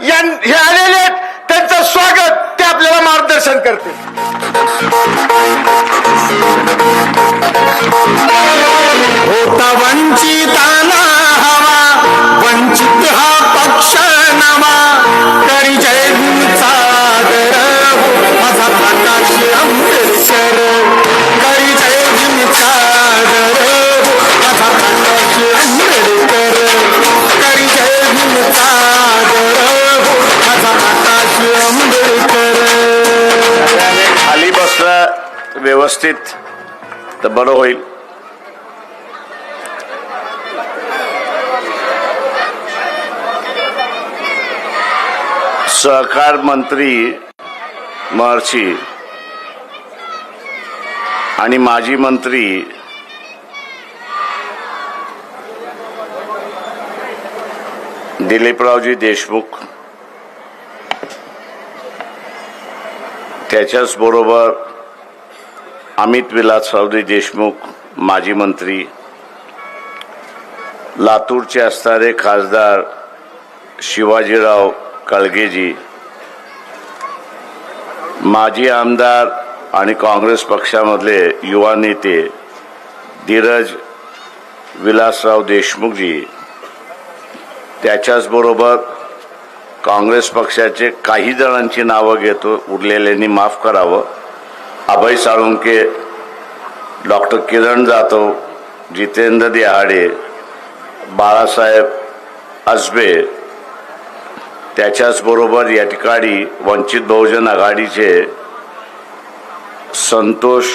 烟天。व्यवस्थित तर बरं होईल. सहकार मंत्री महर्षी आणि माजी मंत्री दिलीपरावजी देशमुख त्याच्याच अमित अमित विलासरावजी देशमुख माजी मंत्री लातूरचे असणारे खासदार शिवाजीराव कळगेजी माजी आमदार आणि काँग्रेस पक्षामधले युवा नेते धीरज विलासराव देशमुखजी. त्याच्याचबरोबर काँग्रेस पक्षाचे काही जणांची नावं घेतो उरलेल्यांनी माफ करावं. अभय साळुंके डॉक्टर किरण जाधव जितेंद्र देहाडे बाळासाहेब असबे त्याच्याचबरोबर या ठिकाणी वंचित बहुजन आघाडीचे संतोष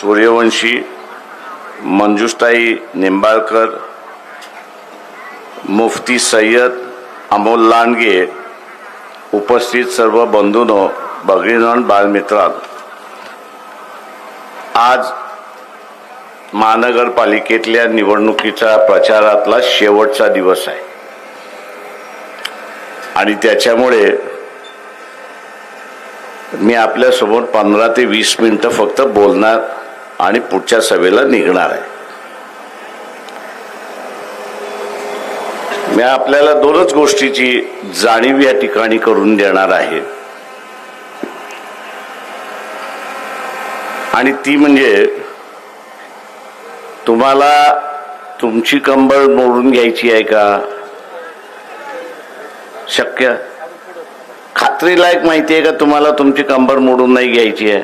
सूर्यवंशी मंजुषताई निंबाळकर मुफ्ती सय्यद अमोल लांडगे उपस्थित सर्व बंधूनो भगिनीन बालमित्रां आज महानगरपालिकेतल्या निवडणुकीचा प्रचारातला शेवटचा दिवस आहे. आणि त्याच्यामुळे मी आपल्यासमोर पंधरा ते वीस मिनटं फक्त बोलणार आणि पुढच्या सभेला निघणार आहे. मी आपल्याला दोनच गोष्टीची जाणीव या ठिकाणी करून देणार आहे. आणि ती म्हणजे तुम्हाला तुमची कंबळ मोडून घ्यायची आहे का? शक्य? खात्रीलायक माहिती आहे का तुम्हाला तुमची कंबर मोडून नाही घ्यायची आहे?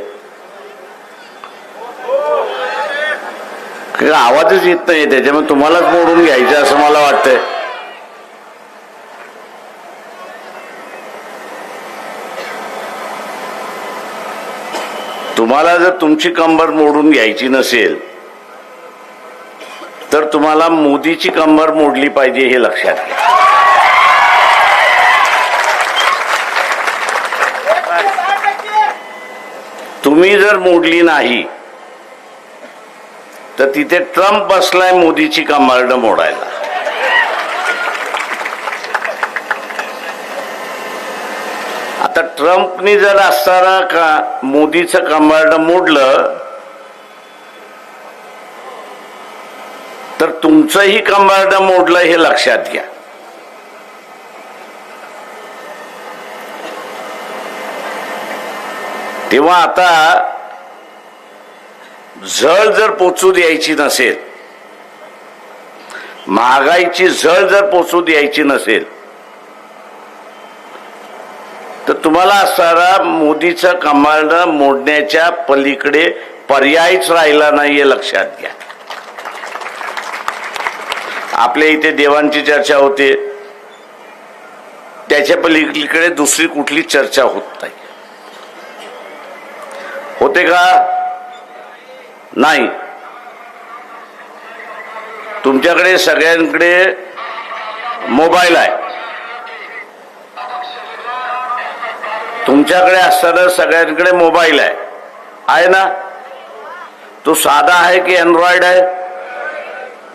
आवाजच येत नाही त्याच्यामुळे तुम्हालाच मोडून घ्यायचं असं मला वाटतंय. तुम्हाला जर तुमची कंबर मोडून घ्यायची नसेल तर तुम्हाला मोदीची कंबर मोडली पाहिजे हे लक्षात घ्या. तुम्ही जर मोडली नाही तर तिथे ट्रम्प बसलाय मोदीची कंबर मोडायला. आता ट्रम्पनी जर असताना का मोदीचं कंबरड मोडलं तर तुमचंही कंबरड मोडलं हे लक्षात घ्या. तेव्हा आता झळ जर पोचू द्यायची नसेल महागाईची झळ जर पोचू द्यायची नसेल तर तुम्हाला असणारा मोदीचं कमांड मोडण्याच्या पलीकडे पर्यायच राहिला नाही हे लक्षात घ्या. आपल्या इथे देवांची चर्चा होते. त्याच्या पलीकडे दुसरी कुठली चर्चा होत नाही. होते का? नाही. तुमच्याकडे सगळ्यांकडे मोबाईल आहे. तुमच्याकडे असताना सगळ्यांकडे मोबाईल आहे. आहे ना? तो साधा आहे की अँड्रॉइड आहे?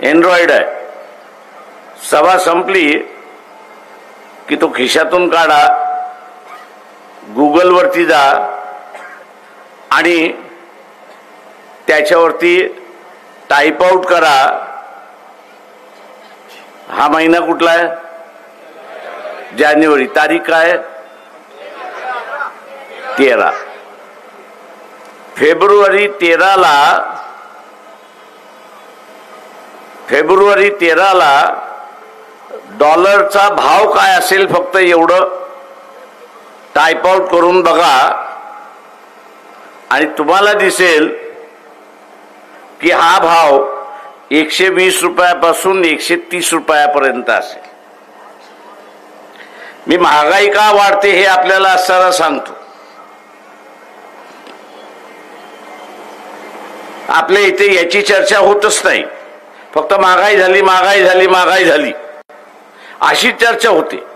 अँड्रॉइड आहे. सभा संपली की तो खिशातून काढा गुगलवरती जा आणि त्याच्यावरती टाईप आउट करा. हा महिना कुठला आहे? जानेवारी. तारीख काय? तेरा. फेब्रुवारी तेराला फेब्रुवारी तेराला डॉलरचा भाव काय असेल फक्त एवढं? टाईपआउट करून बघा. आणि तुम्हाला दिसेल की हा भाव एकशे वीस रुपयापासून एकशे तीस रुपयापर्यंत असेल. मी महागाई का वाढते हे आपल्याला असताना सांगतो. आपल्या इथे याची चर्चा होतच नाही. फक्त महागाई झाली महागाई झाली महागाई झाली. अशी चर्चा होते.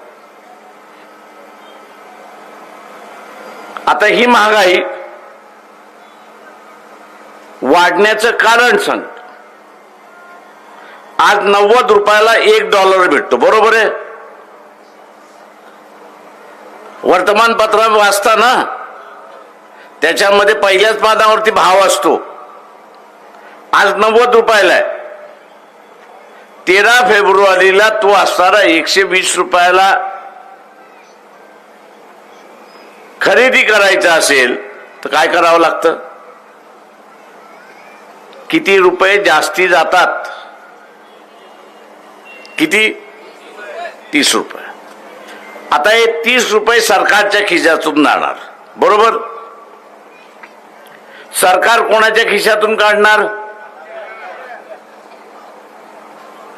आता ही महागाई वाढण्याचं कारण सांग. आज नव्वद रुपयाला एक डॉलर भेटतो बरोबर आहे? वर्तमानपत्र वाचताना त्याच्यामध्ये पहिल्याच पानावरती भाव असतो. आज नव्वद रुपयाला आहे. तेरा फेब्रुवारीला तो असणारा एकशे वीस रुपयाला खरेदी करायचा असेल तर काय करावं लागतं? किती रुपये जास्ती जातात? किती? तीस रुपये. आता हे तीस रुपये सरकारच्या खिशातून जाणार. बरोबर? सरकार कोणाच्या खिशातून काढणार?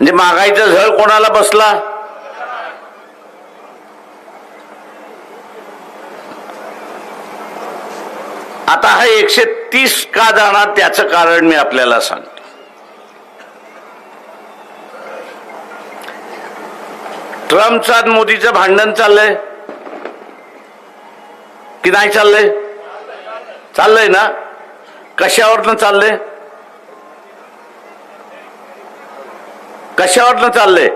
म्हणजे महागाईचा झळ कोणाला बसला? आता हा एकशे तीस का जाणार त्याचं कारण मी आपल्याला सांगतो. ट्रम्पचं आणि मोदीचं भांडण चाललंय? की नाही चाललंय? चाललंय ना? कशावरनं चाललंय? कशावरनं चाललंय?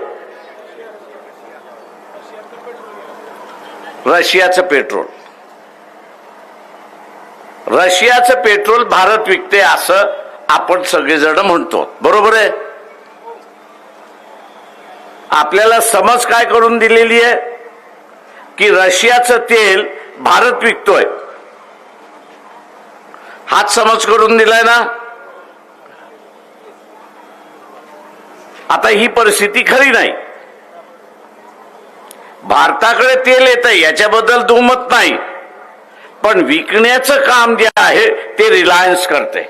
रशियाचं पेट्रोल. रशियाचं पेट्रोल भारत विकते असं आपण सगळेजण म्हणतो. बरोबर आहे? आपल्याला समज काय करून दिलेली आहे? की रशियाचं तेल भारत विकतोय. हाच समज करून दिलाय ना? आता ही परिस्थिती खरी नाही. भारताकडे तेल येत आहे याच्याबद्दल दुमत नाही. पण विकण्याचं काम जे आहे ते रिलायन्स करते.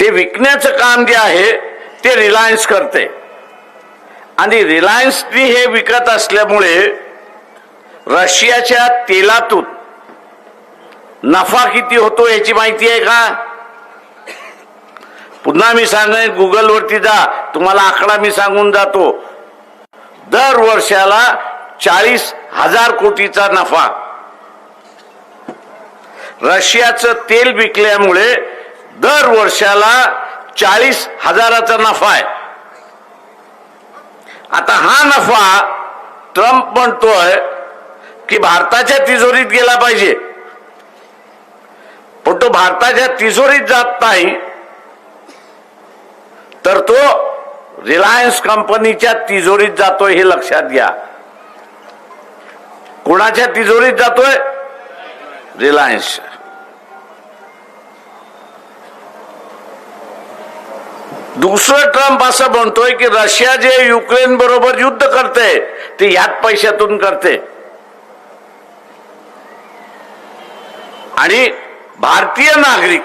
ते विकण्याचं काम जे आहे ते रिलायन्स करते. आणि रिलायन्सनी हे विकत असल्यामुळे रशियाच्या तेलातून नफा किती होतो याची माहिती आहे का? पुन्हा मी सांगेन गुगलवरती जा. तुम्हाला आकडा मी सांगून जातो. दर वर्षाला चाळीस हजार कोटीचा नफा. रशियाचं तेल विकल्यामुळे दर वर्षाला चाळीस हजाराचा नफा आहे. आता हा नफा ट्रम्प म्हणतोय की भारताच्या तिजोरीत गेला पाहिजे. पण तो भारताच्या तिजोरीत जात नाही. तर तो रिलायन्स कंपनीच्या तिजोरीत जातोय हे लक्षात घ्या. कोणाच्या तिजोरीत जातोय? रिलायन्स दुसरं ट्रम्प असं म्हणतोय की रशिया जे युक्रेन बरोबर युद्ध करते ते याच पैशातून करते. आणि भारतीय नागरिक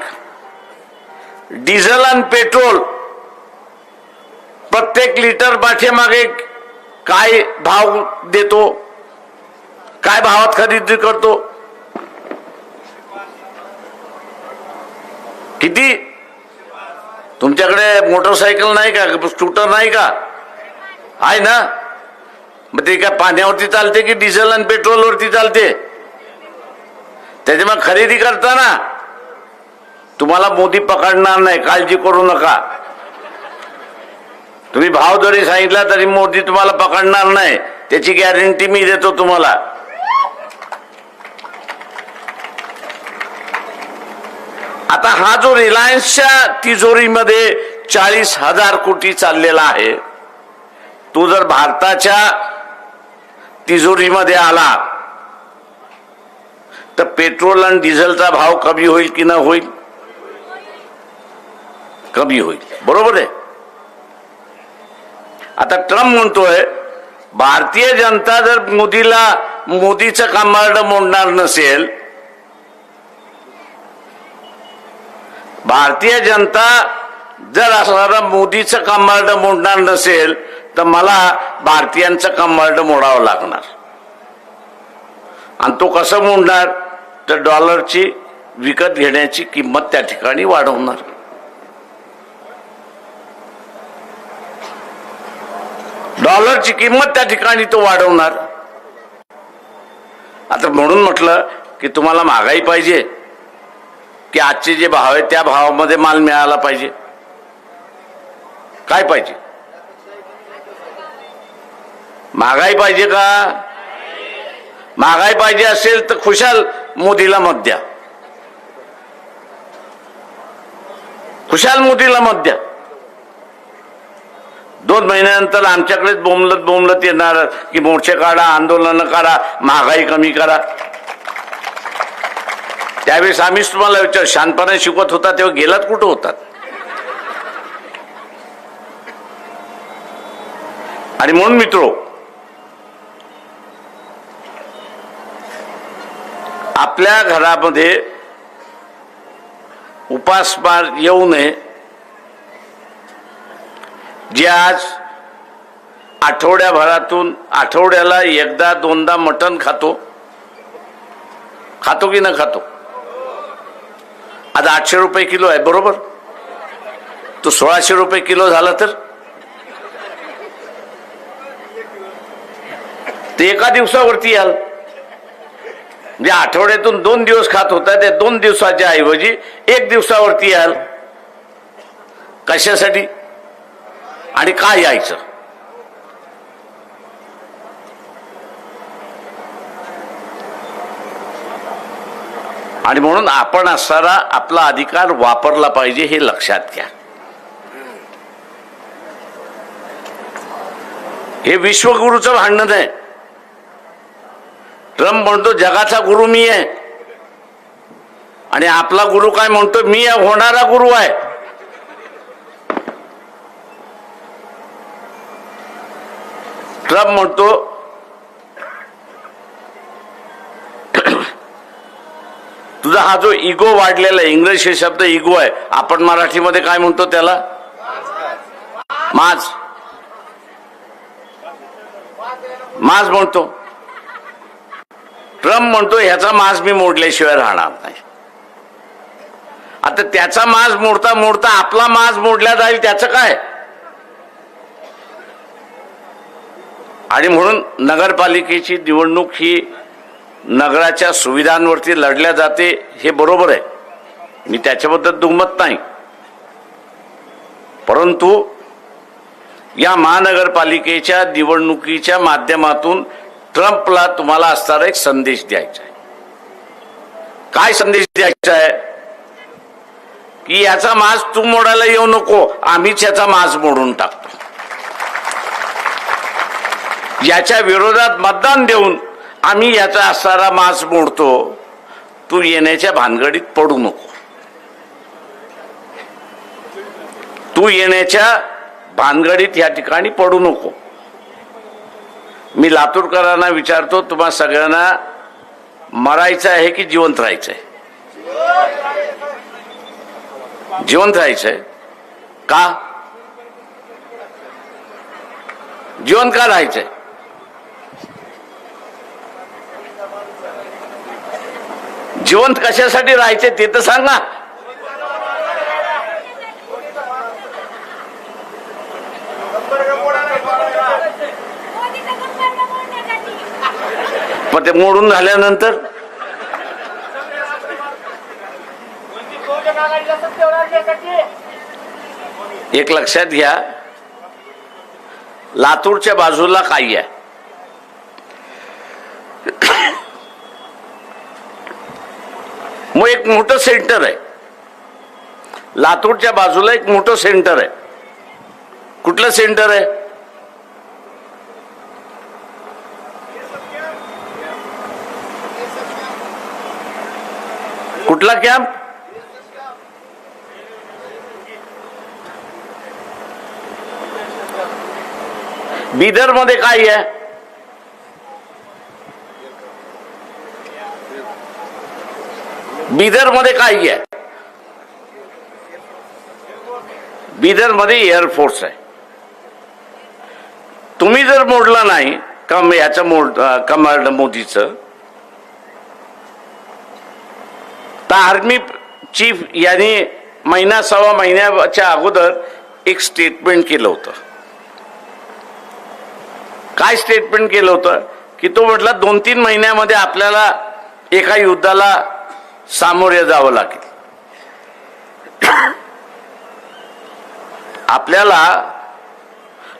डिझेल आणि पेट्रोल प्रत्येक लिटर पाठीमागे काय भाव देतो? काय भावात खरेदी करतो? किती? तुमच्याकडे मोटरसायकल नाही का? स्कूटर नाही का? आहे ना? मग ते काय पाण्यावरती चालते की डिझेल आणि पेट्रोलवरती चालते? त्याच्यामुळे खरेदी करताना तुम्हाला मोदी पकडणार नाही काळजी करू नका. तुम्ही भाव जरी सांगितला तरी मोदी तुम्हाला पकडणार नाही. त्याची गॅरंटी मी देतो तुम्हाला. आता हा जो रिलायन्सच्या तिजोरीमध्ये चाळीस हजार कोटी चाललेला आहे. तो जर भारताच्या तिजोरीमध्ये आला तर पेट्रोल आणि डिझेलचा भाव कमी होईल की न होईल? कमी होईल. बरोबर आहे? आता ट्रम्प म्हणतोय भारतीय जनता जर मोदीला मोदीचं कामार्ड मोडणार नसेल भारतीय जनता जर असणारा मोदीचं कामार्ड मोडणार नसेल तर मला भारतीयांचं कामार्ड मोडावं लागणार. आणि तो कसं मोडणार? तर डॉलरची विकत घेण्याची किंमत त्या ठिकाणी वाढवणार. डॉलरची किंमत त्या ठिकाणी तो वाढवणार. आता म्हणून म्हटलं की तुम्हाला महागाई पाहिजे की आजचे जे भाव आहेत त्या भावामध्ये माल मिळाला पाहिजे. काय पाहिजे? महागाई पाहिजे का? महागाई पाहिजे असेल तर खुशाल मोदीला मत द्या. खुशाल मोदीला मत द्या. दोन महिन्यानंतर आमच्याकडेच बोमलत बोमलत येणार. की मोर्चे काढा आंदोलन करा महागाई कमी करा. त्यावेळेस आम्हीच तुम्हाला विचार शांतपणे शिकवत होता तेव्हा गेलात कुठं होतात? आणि म्हणून मित्रो आपल्या घरामध्ये उपासमार येऊ नये. जे आज आठवड्याभरातून आठवड्याला एकदा दोनदा मटण खातो. खातो की न खातो? आज आठशे रुपये किलो आहे बरोबर? तो सोळाशे रुपये किलो झाला तर? ते एका दिवसावरती याल. म्हणजे आठवड्यातून दोन दिवस खात होता त्या दोन दिवसाच्या ऐवजी एक दिवसावरती याल. कशासाठी? आणि का यायचं? आणि म्हणून आपण असणारा आपला अधिकार वापरला पाहिजे हे लक्षात घ्या. हे विश्वगुरूचं भांडण आहे. ट्रम्प म्हणतो जगाचा गुरु मी आहे. आणि आपला गुरु काय म्हणतो मी होणारा गुरु आहे. ट्रम्प म्हणतो तुझा हा जो इगो वाढलेला आहे इंग्रजी शब्द इगो आहे आपण मराठीमध्ये काय म्हणतो त्याला? माज. माज म्हणतो. ट्रम्प म्हणतो ह्याचा माज मी मोडल्याशिवाय राहणार नाही. आता त्याचा माज मोडता मोडता आपला माज मोडला जाईल त्याचं काय? आणि म्हणून नगरपालिकेची निवडणूक ही नगराच्या सुविधांवरती लढल्या जाते हे बरोबर आहे. मी त्याच्याबद्दल दुमत नाही. परंतु या महानगरपालिकेच्या निवडणुकीच्या माध्यमातून ट्रम्पला तुम्हाला असणारा एक संदेश द्यायचा आहे. काय संदेश द्यायचा आहे? की याचा मास तू मोडायला येऊ नको आम्हीच याचा मास मोडून टाकतो. याच्या विरोधात मतदान देऊन आम्ही याचा असणारा मास मोडतो. तू येण्याच्या भानगडीत पडू नको. तू येण्याच्या भानगडीत या ठिकाणी पडू नको. मी लातूरकरांना विचारतो तुम्हा सगळ्यांना मरायचं आहे की जिवंत राहायचं आहे जिवंत राहायचंय. का? जिवंत का राहायचंय? जिवंत कशासाठी राहायचे ते तर सांगा. मोदीचा पण ते मोडून झाल्यानंतर एक लक्षात घ्या. लातूरच्या बाजूला काही आहे मग एक मोठं सेंटर आहे. लातूरच्या बाजूला एक मोठं सेंटर आहे. कुठलं सेंटर आहे? कुठला कॅम्प? बिदरमध्ये काय आहे? बिदरमध्ये काय आहे? बिदरमध्ये एअरफोर्स आहे. तुम्ही जर मोडला नाही कम याचं मोड कमांड मोदीचं? तर आर्मी चीफ यांनी महिना सव्वा महिन्याच्या अगोदर एक स्टेटमेंट केलं होतं. काय स्टेटमेंट केलं होतं? की तो म्हटला दोन तीन महिन्यामध्ये आपल्याला एका युद्धाला सामोरे जावं लागेल. आपल्याला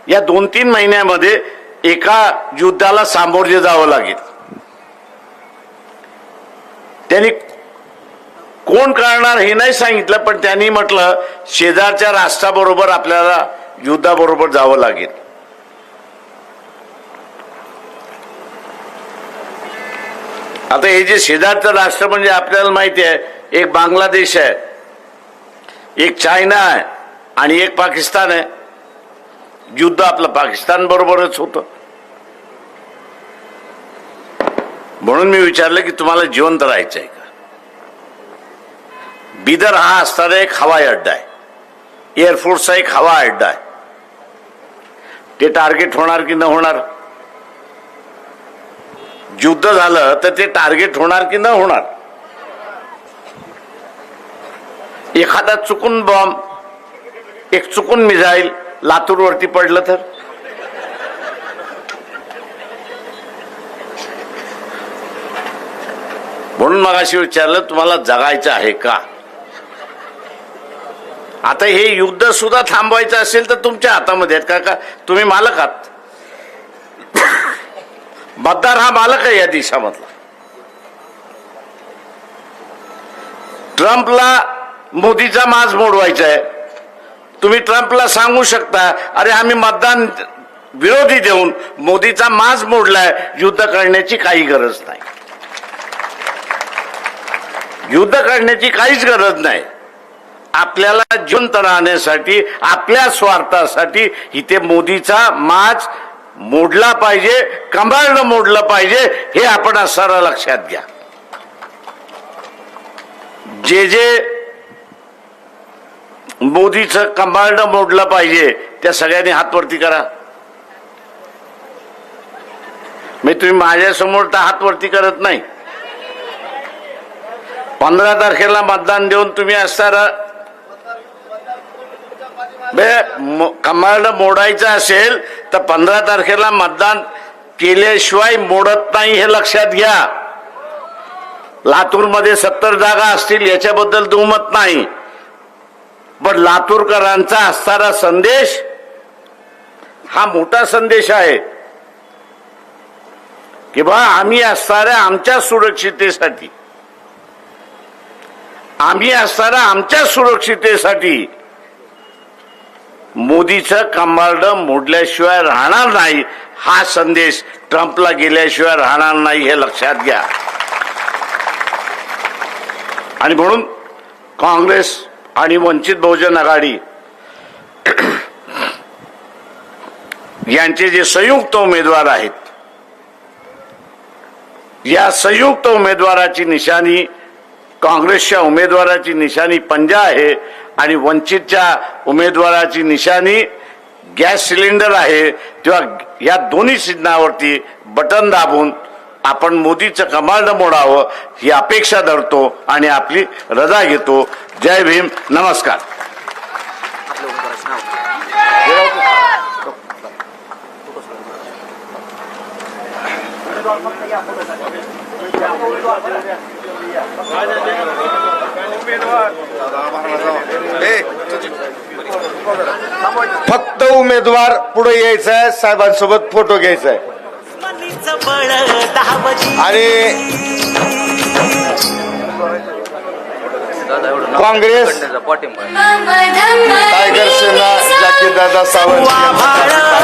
या दोन तीन महिन्यामध्ये एका युद्धाला सामोरे जावं लागेल. त्यांनी कोण करणार हे नाही सांगितलं पण त्यांनी म्हटलं शेजारच्या राष्ट्राबरोबर आपल्याला युद्धाबरोबर जावं लागेल. आता हे जे शेजारचं राष्ट्र म्हणजे आपल्याला माहिती आहे एक बांगलादेश आहे एक चायना आहे आणि एक पाकिस्तान आहे. युद्ध आपलं पाकिस्तान बरोबरच होतं. म्हणून मी विचारलं की तुम्हाला जिवंत राहायचं आहे का? बिदर हा असणारा एक हवाई अड्डा आहे. एअरफोर्सचा एक हवाई अड्डा आहे. ते टार्गेट होणार की न होणार? युद्ध झालं तर ते टार्गेट होणार की न होणार? एखादा चुकून बॉम्ब एक चुकून मिझाईल लातूरवरती पडलं तर? म्हणून मग अशी विचारलं तुम्हाला जगायचं आहे का? आता हे युद्ध सुद्धा थांबवायचं असेल तर तुमच्या हातामध्ये आहेत. का का तुम्ही मालक आहात. मतदार हा मालक आहे या देशामधला. ट्रम्पला मोदीचा माज मोडवायचा आहे. तुम्ही ट्रम्पला सांगू शकता अरे आम्ही मतदान विरोधी देऊन मोदीचा माज मोडलाय युद्ध करण्याची काही गरज नाही. युद्ध करण्याची काहीच गरज नाही. आपल्याला जिवंत राहण्यासाठी आपल्या स्वार्थासाठी इथे मोदीचा माज मोडला पाहिजे कंबाळणं मोडलं पाहिजे हे आपण असणारा लक्षात घ्या. जे जे मोदीचं कंबाळणं मोडलं पाहिजे त्या सगळ्यांनी हातवरती करा. मी तुम्ही माझ्यासमोर तर हातवरती करत नाही. पंधरा तारखेला मतदान देऊन तुम्ही असताना कमांड मोडायचं असेल तर पंधरा तारखेला मतदान केल्याशिवाय मोडत नाही हे लक्षात घ्या. लातूरमध्ये सत्तर जागा असतील याच्याबद्दल दुमत नाही. पण लातूरकरांचा असणारा संदेश हा मोठा संदेश आहे. की बा आम्ही असणाऱ्या आमच्या सुरक्षितेसाठी आम्ही असणाऱ्या आमच्या सुरक्षितेसाठी मोदीचं कंबार्ड मोडल्याशिवाय राहणार नाही हा संदेश ट्रम्पला गेल्याशिवाय राहणार नाही हे लक्षात घ्या. आणि म्हणून काँग्रेस आणि वंचित बहुजन आघाडी यांचे जे संयुक्त उमेदवार आहेत या संयुक्त उमेदवाराची निशाणी काँग्रेसच्या उमेदवाराची निशाणी पंजा आहे आणि वंचितच्या उमेदवाराची निशाणी गॅस सिलेंडर आहे तेव्हा या दोन्ही चिन्हावरती बटन दाबून आपण मोदीचं कमांड मोडावं ही अपेक्षा धरतो आणि आपली रजा घेतो. जय भीम. नमस्कार. फक्त उमेदवार पुढे यायचा आहे साहेबांसोबत फोटो घ्यायचा आणि काँग्रेस टायगर सेना जाकी दादा सावंत